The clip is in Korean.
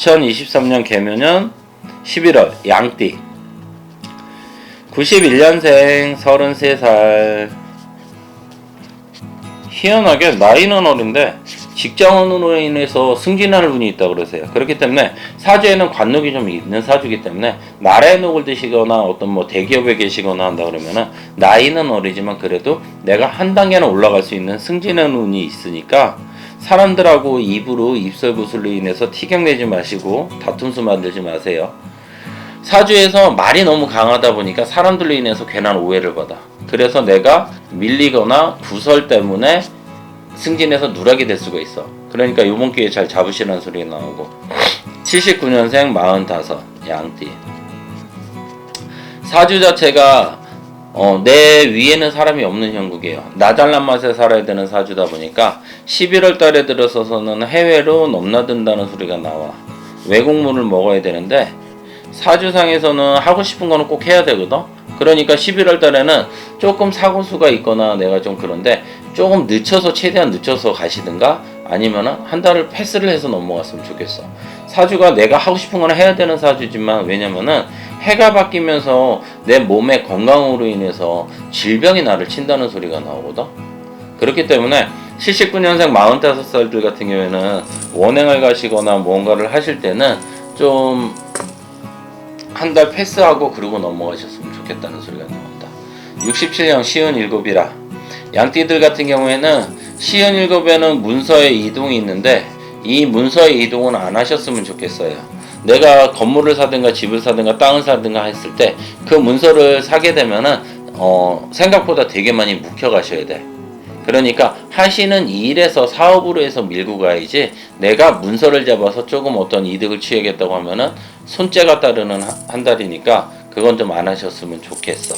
2023년 개묘년 11월 양띠 91년생 33살 희한하게 나이는 어린데 직장원으로 인해서 승진하는 분이 있다 그러세요. 그렇기 때문에 사주에는 관록이 좀 있는 사주기 때문에 나라의 녹을 드시거나 어떤 뭐 대기업에 계시거나 한다 그러면은 나이는 어리지만 그래도 내가 한 단계는 올라갈 수 있는 승진의 운이 있으니까 사람들하고 입으로 입설구슬로 인해서 티격 내지 마시고 다툼수 만들지 마세요. 사주에서 말이 너무 강하다 보니까 사람들로 인해서 괜한 오해를 받아. 그래서 내가 밀리거나 구설 때문에 승진해서 누락이 될 수가 있어. 그러니까 요번 기회에 잘 잡으시라는 소리가 나오고. 79년생 45 양띠. 사주 자체가 어, 내 위에는 사람이 없는 형국이에요. 나 잘난 맛에 살아야 되는 사주다 보니까 11월 달에 들어서서는 해외로 넘나든다는 소리가 나와. 외국물을 먹어야 되는데 사주상에서는 하고 싶은 거는 꼭 해야 되거든. 그러니까 11월 달에는 조금 사고수가 있거나 내가 좀 그런데 조금 늦춰서 최대한 늦춰서 가시든가 아니면은 한 달을 패스를 해서 넘어갔으면 좋겠어. 사주가 내가 하고 싶은 거는 해야 되는 사주지만 왜냐면은 해가 바뀌면서 내 몸의 건강으로 인해서 질병이 나를 친다는 소리가 나오거든. 그렇기 때문에 79년생 45살들 같은 경우에는 원행을 가시거나 뭔가를 하실 때는 좀 한 달 패스하고 그러고 넘어가셨으면 좋겠다는 소리가 나온다. 67년 시은 일곱이라 양띠들 같은 경우에는 시은 일곱에는 문서의 이동이 있는데 이 문서의 이동은 안 하셨으면 좋겠어요. 내가 건물을 사든가 집을 사든가 땅을 사든가 했을 때 그 문서를 사게 되면은 어, 생각보다 되게 많이 묵혀 가셔야 돼. 그러니까 하시는 일에서 사업으로 해서 밀고 가야지 내가 문서를 잡아서 조금 어떤 이득을 취하겠다고 하면은 손재가 따르는 한- 한 달이니까 그건 좀 안 하셨으면 좋겠어.